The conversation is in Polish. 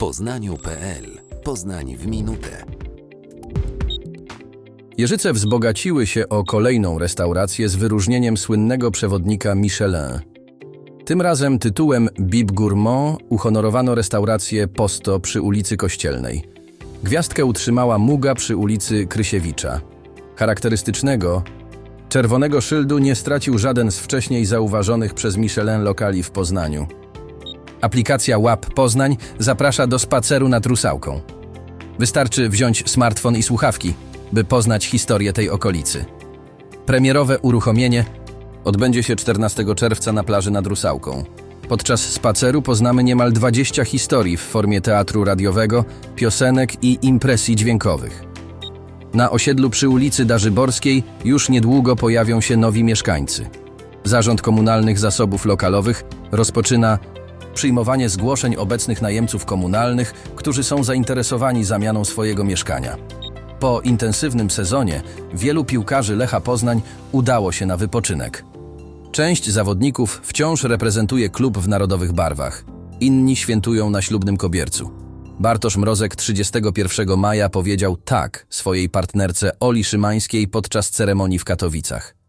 poznaniu.pl Poznań w minutę. Jeżyce wzbogaciły się o kolejną restaurację z wyróżnieniem słynnego przewodnika Michelin. Tym razem tytułem Bib Gourmand uhonorowano restaurację Posto przy ulicy Kościelnej. Gwiazdkę utrzymała Muga przy ulicy Krysiewicza. Charakterystycznego, czerwonego szyldu nie stracił żaden z wcześniej zauważonych przez Michelin lokali w Poznaniu. Aplikacja Łap Poznań zaprasza do spaceru nad Rusałką. Wystarczy wziąć smartfon i słuchawki, by poznać historię tej okolicy. Premierowe uruchomienie odbędzie się 14 czerwca na plaży nad Rusałką. Podczas spaceru poznamy niemal 20 historii w formie teatru radiowego, piosenek i impresji dźwiękowych. Na osiedlu przy ulicy Darzyborskiej już niedługo pojawią się nowi mieszkańcy. Zarząd Komunalnych Zasobów Lokalowych rozpoczyna przyjmowanie zgłoszeń obecnych najemców komunalnych, którzy są zainteresowani zamianą swojego mieszkania. Po intensywnym sezonie wielu piłkarzy Lecha Poznań udało się na wypoczynek. Część zawodników wciąż reprezentuje klub w narodowych barwach. Inni świętują na ślubnym kobiercu. Bartosz Mrozek 31 maja powiedział tak swojej partnerce Oli Szymańskiej podczas ceremonii w Katowicach.